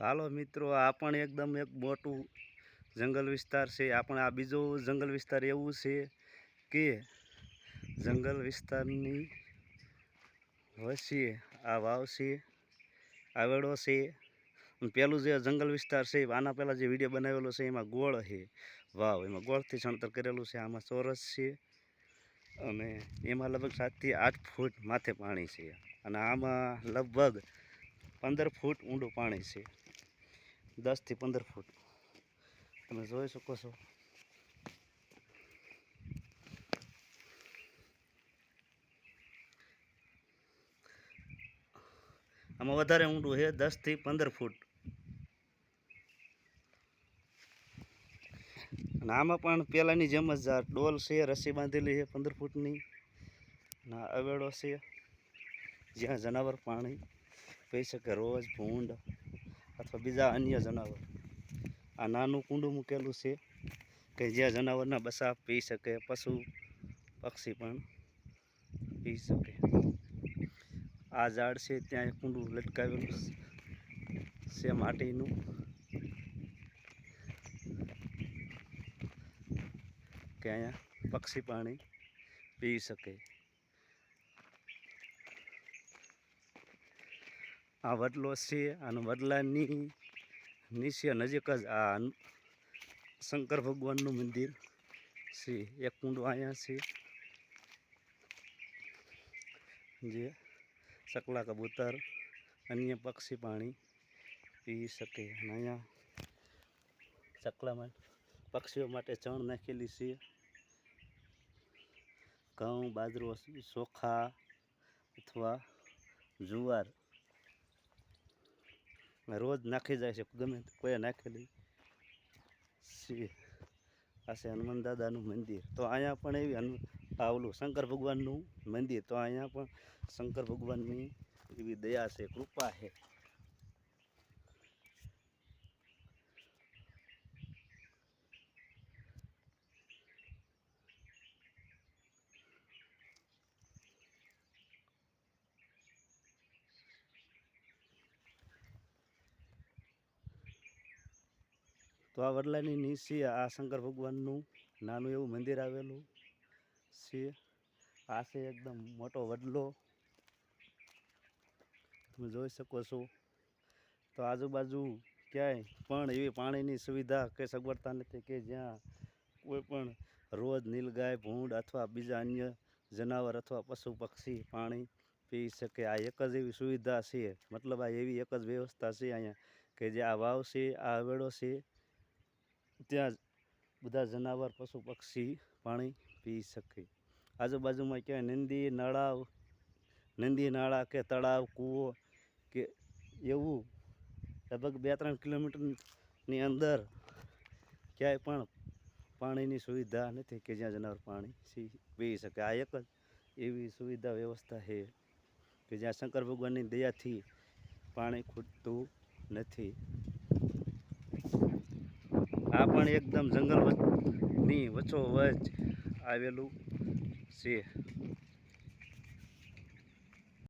હાલો મિત્રો, આ પણ એકદમ એક મોટું જંગલ વિસ્તાર છે. આપણે આ બીજો જંગલ વિસ્તાર એવું છે કે જંગલ વિસ્તારની વચ્ચે આ વાવ છે આવેડો છે. પહેલું જે જંગલ વિસ્તાર છે, આના પહેલાં જે વીડિયો બનાવેલો છે, એમાં ગોળ છે વાવ. એમાં ગોળથી છણતર કરેલું છે. આમાં ચોરસ છે અને એમાં લગભગ સાતથી આઠ ફૂટ માથે પાણી છે. અને આમાં લગભગ પંદર ફૂટ ઊંડું પાણી છે. દસથી પંદર ફૂટ. તમે જોઈ શકો છો. આમાં વધારે ઊંડું છે, દસથી પંદર ફૂટ. અને આમાં પણ પહેલાંની જેમ જ ડોલ છે, રસી બાંધેલી છે પંદર ફૂટની. ના અવેડો છે, જ્યાં જનાવર પાણી પી શકે રોજ ભૂંડ અથવા બીજા અન્ય જનાવર. આ નાનું કુંડું મૂકેલું છે. કે જ્યાં જનાવરના બસા પી શકે, પશુ, પક્ષી પણ પી શકે. આ ઝાડ છે, ત્યાં કુંડું લટકાવેલું છે માટીનું. કે અહીંયા પક્ષી પાણી પી શકે. આ વડલો છે અને વડલાની નીચે નજીક જ આ શંકર ભગવાનનું મંદિર છે. એક કુંડો અહીંયા છે જે સકલા કબૂતર, અન્ય પક્ષી પાણી પી શકે. અને અહીંયા સકલામાં પક્ષીઓ માટે ચણ નાખેલી છે. ઘઉં, બાજરો ચોખા અથવા જુવાર રોજ નાખી જાય છે, ગમે તે કોઈએ નાખેલી. આ છે હનુમાન દાદાનું મંદિર. તો અહીંયા પણ એવી હનુ, આ ઓલું શંકર ભગવાનનું મંદિર. તો અહીંયા પણ શંકર ભગવાનની એવી દયા છે, કૃપા છે. તો આ વડલાની નીચે આ શંકર ભગવાનનું નાનું એવું મંદિર આવેલું છે આ છે એકદમ મોટો વડલો. તમે જોઈ શકો છો. તો આજુબાજુ ક્યાંય પણ એવી પાણીની સુવિધા કે સગવડતા નથી કે જ્યાં કોઈ પણ રોજ નીલગાય ભૂંડ અથવા બીજા અન્ય જનાવર અથવા પશુ, પક્ષી, પાણી પી શકે. આ એક જ એવી સુવિધા છે. મતલબ આ એવી એક જ વ્યવસ્થા છે અહીંયા કે જે આ વાવ છે, આ હવેડો છે. ત્યાં જ બધા જનાવર, પશુ, પક્ષી, પાણી પી શકે. આજુબાજુમાં ક્યાંય નંદી નળાવ નદી, નાળા કે તળાવ, કૂવો કે એવું લગભગ બે ત્રણ કિલોમીટરની અંદર ક્યાંય પણ પાણીની સુવિધા નથી કે જ્યાં જનાવર પાણી પી શકે. આ એક જ એવી સુવિધા વ્યવસ્થા છે કે જ્યાં શંકર ભગવાનની દયાથી પાણી ખૂટતું નથી. આ પણ એકદમ જંગલની વચ્ચોવચ આવેલું છે.